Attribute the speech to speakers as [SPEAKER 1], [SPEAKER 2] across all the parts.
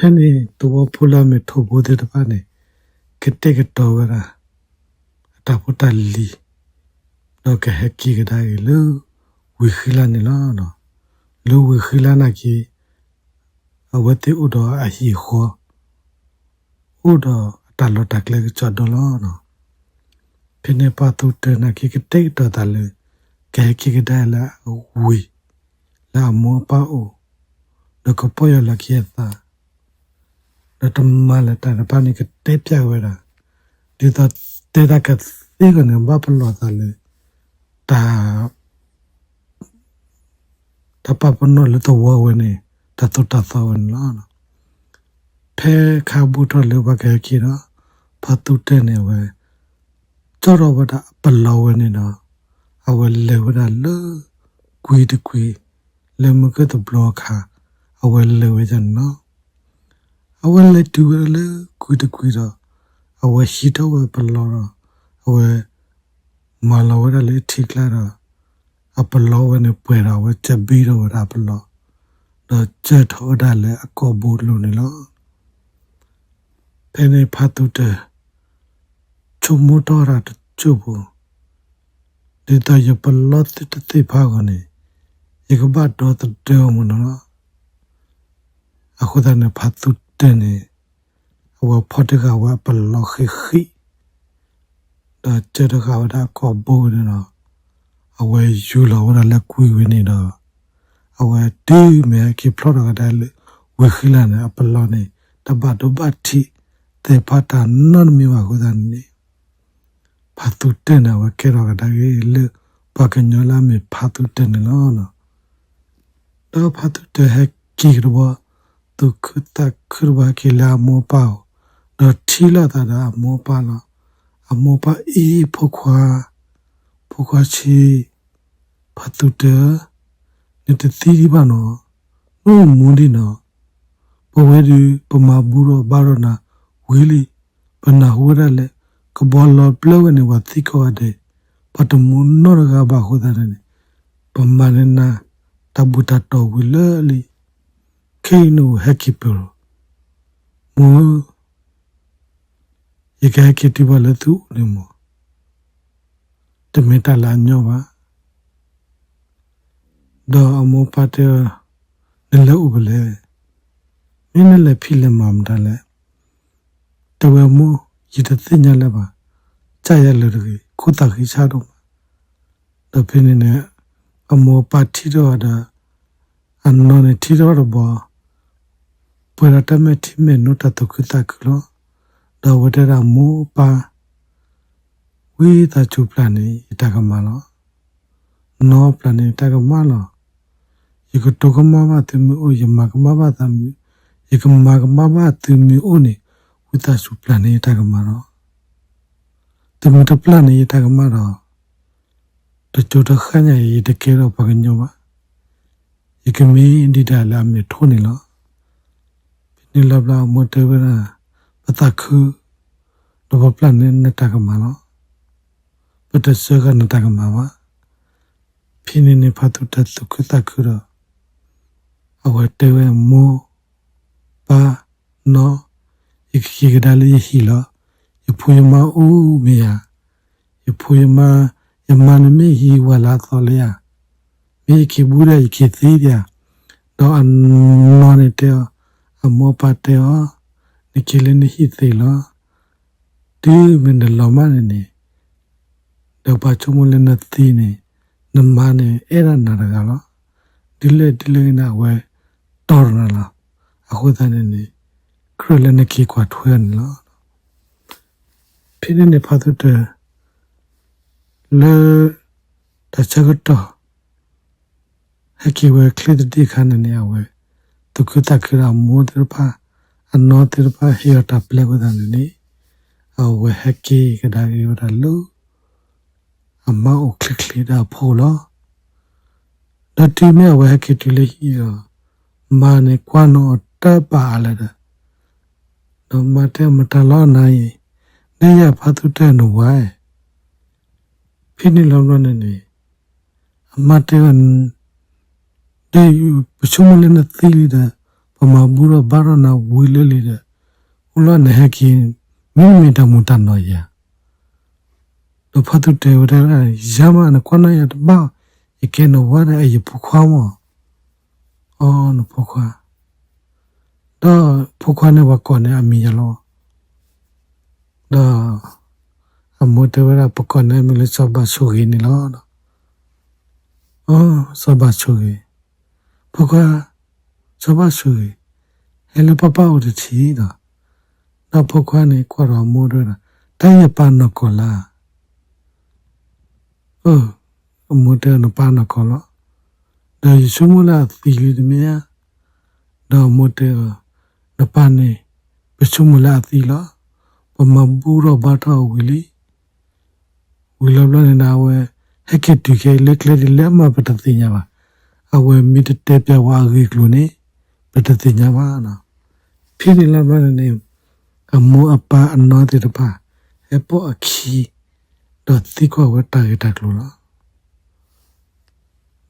[SPEAKER 1] ဖဲနေတော့ဖူလာမေထိုဘောတဲ့တပါနေကတဲ့ကတော့ကရာတာပတလီတော့ကဟက်ကီကဒါရီလူဝီခီလာနေလားနော်လူဝီခီလာနာကီအဝတိဥတော်အဟီခောဥတော်တလတကလေချတ်တော်လားနော်ဖိနေပါတူတနာကီကတဲ့တော်တလေကဲကီကဒါလာဝီလာမောပါအိုလကပေါ်ရလကီယ တာဒတမလာတနပနိကတဲ့ပြဝဲတာဒီတော့တဲ့တာကသေကနေဘာပလောတာလေတာတပပနောလေတော့ဝဝနေတတတသဝနာဖဲခါဘူးတော့လေဘကဲကီတော့ဖတ်တုတဲ့နေဝဲကြောတော့ဝဒပလောဝနေတော့အဝဲလေဝဒလကွီတကွီလေမကတဘလောခါအဝဲလေဝဲကြနော် အဝဲလေတူလေကွီတကွီတော့အဝဲရှိတော့ဝဲပလောတော့အဝဲမလာဝဲလေထိကလာတော့အပလောဝဲနေပွဲတော့ဝဲချက်ပြီးတော့ဝဲပလောတော့ချက်ထောတာလေအကောဘူလို့နေလို့ဖဲနေဖတ်တူတဲ့ချုံမတော်ရတဲ့ချုံဘူးဒီတရပလောတ်တဲ့တိဖာကနေဒီကဘတ်တော့တဲ့မနော်အခုတည်းဖတ်တူ တဲ့နေဝဖတ်တကဝပလောခိခိဒါချက်တကဝဒါကောဘူနေနော်အဝဲယူလာဝရလက်ကွေးဝင်နေတော့အဝဲတီးမဲကိဖလော့ကဒါလေဝခိလာနေအပလောနေတပတ်တပတ်တိတေဖတ်တာနော်မြမကိုဒန်နေဖတ်တူတဲ့နဝကေရောကဒါကြီးလေပကညလာမေဖတ်တူတဲ့နော်နော်တော့ဖတ်တူတဲ့ဟက်ကိရော ဒုက္ခတခရဘကိလာမောပေါတော့ထီလာတာဒါမောပါလားအမောပါအီဖို့ခွာဖို့ခွာချီဖတ်တူတဲ့နေတဲ့သီးပါနော်ဘုံမွန်ဒီနော်ဘဝဒီပမာဘူးရောဘာရောနာဝီလီပနာဟိုရလေကဘောလောပလောနေဝတိကောတဲ့ပတမုန်နောရကဘာခုတဲ့နေပမာနနာတဘူတတော်ဝီလလီ ခေနူဟက်ကီပရမူရကဲကတိဘလသူနေမတမေတလာညောပါတော့အမောပါတဲ့နလေဥပလေမင်းလည်းဖိလက်မမတလဲတဝမူရတဲ့ညလည်းပါကြာရလို့ခုတခိစားတော့တော့ဖိနေနဲ့အမောပါတီတော့တာအနော်နဲ့တီတော့ဘော ပွေရတမဲတီမဲနုတတခုတကလောတော့ဝတရမူပါဝိတာချူပလန်နေတကမလောနောပလန်နေတကမလောယကတကမဘာတမီအိုယမကမဘာတမီယကမကမဘာတမီအိုနေဝိတာချူပလန်နေတကမလောတမတပလန်နေတကမလောတချို့တခန့်ရည်တကယ်တော့ပကညောပါယကမီအင်ဒီတာလာမေထိုးနေလော နိလဘလာမတေဝရာပတခုတော့ပလန်နဲ့တကမှာနော်ပတစကနတကမှာပါဖိနေနေဖတ်တတ်ခုတခုတော့အဝတေဝမောပါနော်ယခိကဒါလေးဟီလာယဖူယမအိုးမီယာယဖူယမယမနမေဟီဝလာသောလျာမေခိဘူးရယခိသေးပြတော့အနော်တဲ့အ မောပါတဲ့နိကလနိဟိသေးလားဒီမင်းလမနနေတော့ပါချုံမလနသီနေနမနေအဲ့ရနာရကလားဒီလေဒီလေနာဝဲတော်ရလားအခုတန်းနေခရလနကီကွာထွေးနလားဖိနေနေဖတ်တဲ့လေတချကတော့ဟကီဝဲကလစ်ဒီခါနေနေဝဲ တုကတခရာမိုးတပါအနောတပါဟီယတာပလေဝဒန်နေအဝဟကီကဒါရီရလူအမောကလစ်လီဒါဖိုလောဒတိမေဝဟကီတူလီဟီယမာနေကွာနောတပါလာဒတော့မတဲမတလောနိုင်နေရဖတ်သူတဲ့နဝိုင်ဖိနေလောလောနေနေအမတဲ န်ဒေယူပချုံမလနသီလီဒါပပမာဘူးတော့ဘာရနာဝီလေလေတဲ့ဦးလာနေဟကင်းမိမိတမူတန်တော့ရတော့ဖတ်တဲ့ဝရရမနကွနာရတဘာအကဲနဝရအယပခွာမောအော်နပခွာတော့ပခွာနေဝကောနေအမီရလောတော့အမိုတဝရပကောနေမီလစဘဆူဂီနီလောအော်စဘဆူဂီပခွာစဘဆူဂီဟဲလပပဦးတချီတော့တော့ပခွာနေကွာတော်မိုးတော့တိုင်း ရပနကောလာအော်အမိုတနပနကောလာဒါယေရှုမလာသီလီတမယာတော့မိုတနပနေပစုမလာသီလာပမဘူရဘတာဝီလီဝီလဘလနာဝဲဟက်ကတူကေလက်လက်လက်မပတသိညာပါ အဝဲမီတတဲပြဝါရီကလိုနေပတသိညာပါနော်ဖိနေလာမနေအမောအပါအနောတေတပါအပေါ်အခီတော့သိခွဝတာရတာကလိုလား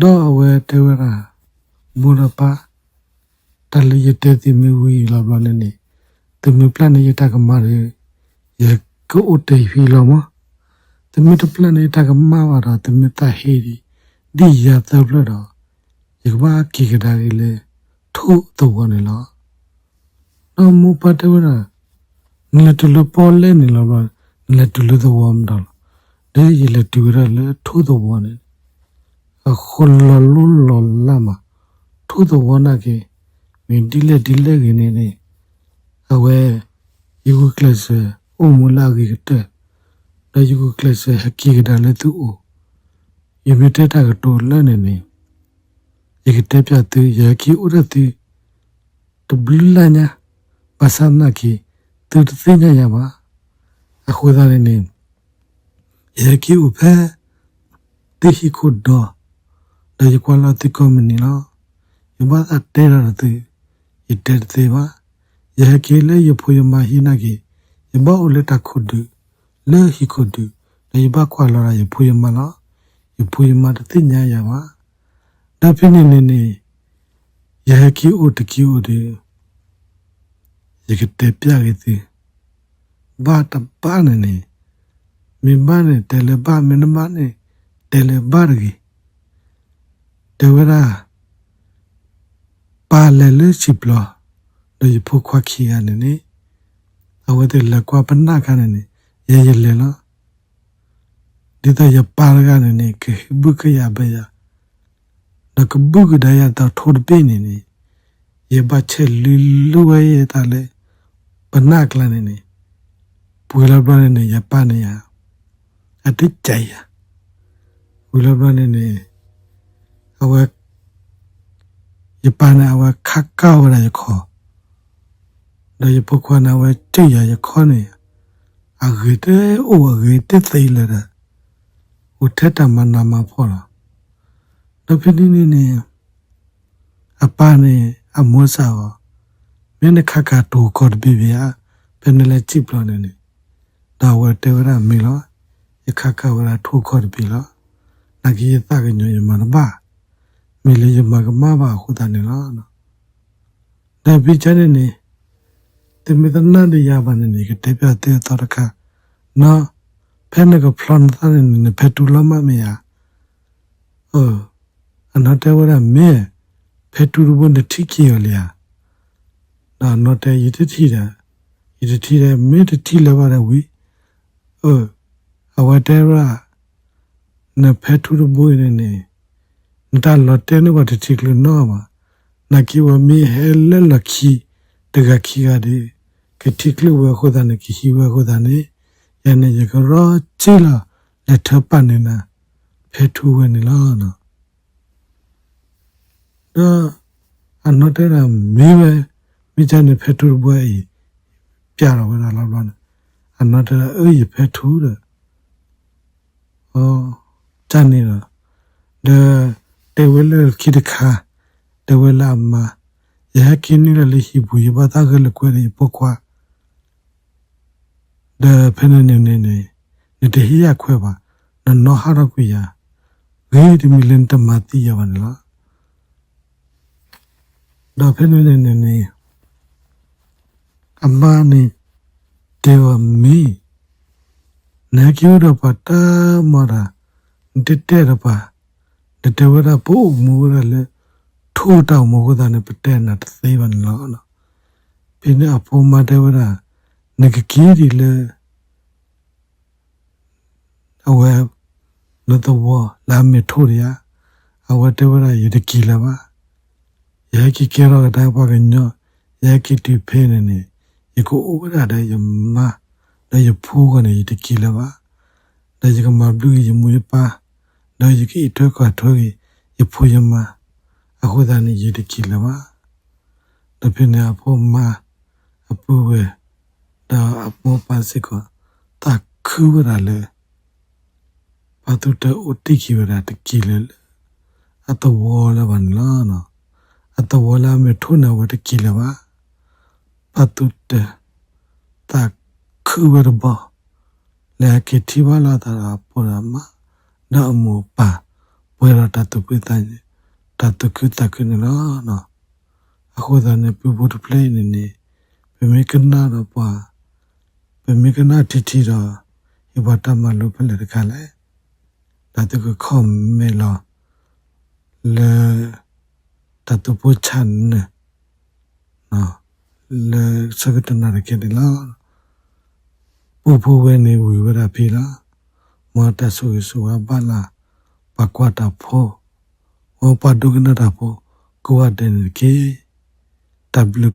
[SPEAKER 1] တော့အဝဲတေဝရာမူလပါတလရတဲ့တိမီဝီလာဘလနေတမီပလန်ရတာကမာရရကိုအတေဖီလောမတမီတပလန်ရတာကမာဝါတမီတဟီဒီဒီရသဘလတော့ ရကဘာကီကဒါရီလေထိုးတော့နေလားနော်မူပတဝရာနလတလပေါ်လဲနေလားနလတလသဝမ်ဒါဒေရလတူရလေထိုးတော့နေအခုလလုလလမထိုးတော့ဝနာကေမင်းဒီလေဒီလေကနေနေအဝဲယူကလစအုံမလာကြီးတဲ့ဒါယူကလစဟကီကဒါလေသူအိုယမတက်တာကတိုလနေနေ ယကတက်ပြသူယကီဥရတိတဘလညာပစနာကီသူသိညာရပါအခုသားနေယကီဥဖဲတိဟီခုဒေါ်ဒါရကွာလာတိကောမ ဒလေဟီခုဒလေယဘကွာလာယဖွယမလားယဖွယမတတိညာရပါဒါဖြစ်နေနေနေယဟကေအိုတကီအိုဒီယကတဲပြရတဲ့ဘာတပါနေနေမိမနဲ့တယ်လဘမင်းမနဲ့တယ်လဘရတဝရပါလလချိပလလေဖခွာခီရနေနေအဝဲတဲ့လက်ကွာပနာခနေနေရရလေနော်ဒီတော့ရပါရကနေနေကေဘုခရဘယ နကဘုကဒရတာထိုးပိနေနေရဘချက်လူလူဝဲရတာလေပနာကလနေနေပူလာပနေနေရပါနေရအတိတ်ကြရပူလာပနေနေအဝယပနာအဝခါကောရရခောဒါယပုခွနာဝတိရရခောနေအဂေတေအိုအဂေတေသိလရဥထတမနာမဖောလာ ဒဖိနေနေနေအပနေအမောစာဝမင်းခါကတူကောဒဘီဗျာဘယ်နဲ့လဲကြည့်ပလို့နေနေဒါဝတေဝရမီလောယခါကဝရထိုကောဒဘီလောနဂီယတကညညမနဘာမေလေယမကမဘာခုတနေလားနော်ဒါပြချနေနေတမေတနာရရပါနေနေကတပြတဲ့တော့ကနော်ဖဲနကဖလန်သနေနေဖဲတူလမမေယာအော် အနာတဲဝရမေဖဲတူရဘန်တိကီရလျာနာနော်တဲယတိတိတာယတိတိတဲ့မေတတိလပါရဝီအော်အဝတဲရနဖဲတူရဘွေနေနေနတလတဲနဘတတိကလနောမနကီဝမီဟဲလလခီတကခီရဒီကတိကလဝခုဒနကီဟီဝခုဒနေယနေရကရောချီလာလက်ထပနေနာဖဲထူဝင်နေလားနော် ဒါအနောတဲရမေဝမိချနေဖဲထူဘွဲပြတော့ဝလာလောက်လောက်အနောတဲအေးဖဲထူတဲ့ဟောတန်နေတော့ဒါတေဝလခိဒခာတေဝလမယဟကိနီလလိဟိဘူယဘတာကလကွေရပကွာဒါဖနနေနေနေနေတဟိယခွဲပါနော်ဟာရကွေယာဂေဒီမီလန်တမတိယဝနလား တော့ဖိနေနေနေနေအမနီတေဝမီနာကျူတော့ပတာမရာတက်တဲ့ရပါတတဝရပို့မူရလေထိုးတောင်မဟုတ်တာနဲ့ပတဲ့နာသေးပါနော်နော်ပြင်းအဖို့မတဝရငကကြီးဒီလေအဝဲလတော့လာမထိုးရအဝဲတဝရရတကီလာပါ yaki kero da pa ga nyo yaki ti phe ne ne yiko ubra da yamma da yu phu ga ne ti ki la ba da yi ga ma blu yi mu pa da yi ki thwe ka thwe gi yu phu yamma a ho da ne yi ti ki la ba da phe ne a pho ma a pu we da a pho pa se ko ta khu ra le pa tu ta u ti ki ra ti ki le a to wo la ban la no အတဝလာမေထုနာဝတကီလပါပတုတတခုဝရဘလေကေတိဝလာတာပရမနာမောပါဝရတတုပိတန်တတုကုတကုနလာနာအခုဒါနေပူပူပလေးနေနေပမေကနာတော့ပါပမေကနာတီတီတော့ဒီဘတ်မလို့ဖလေတခါလေဒါတကခေါမမေလာ လေ tatu po chan ne no le sagatana de ke de la pu pu we ne wi wa da phi la ma ta su su wa ba la pa kwa ta pho o pa du gna da pho ko wa de ne ke w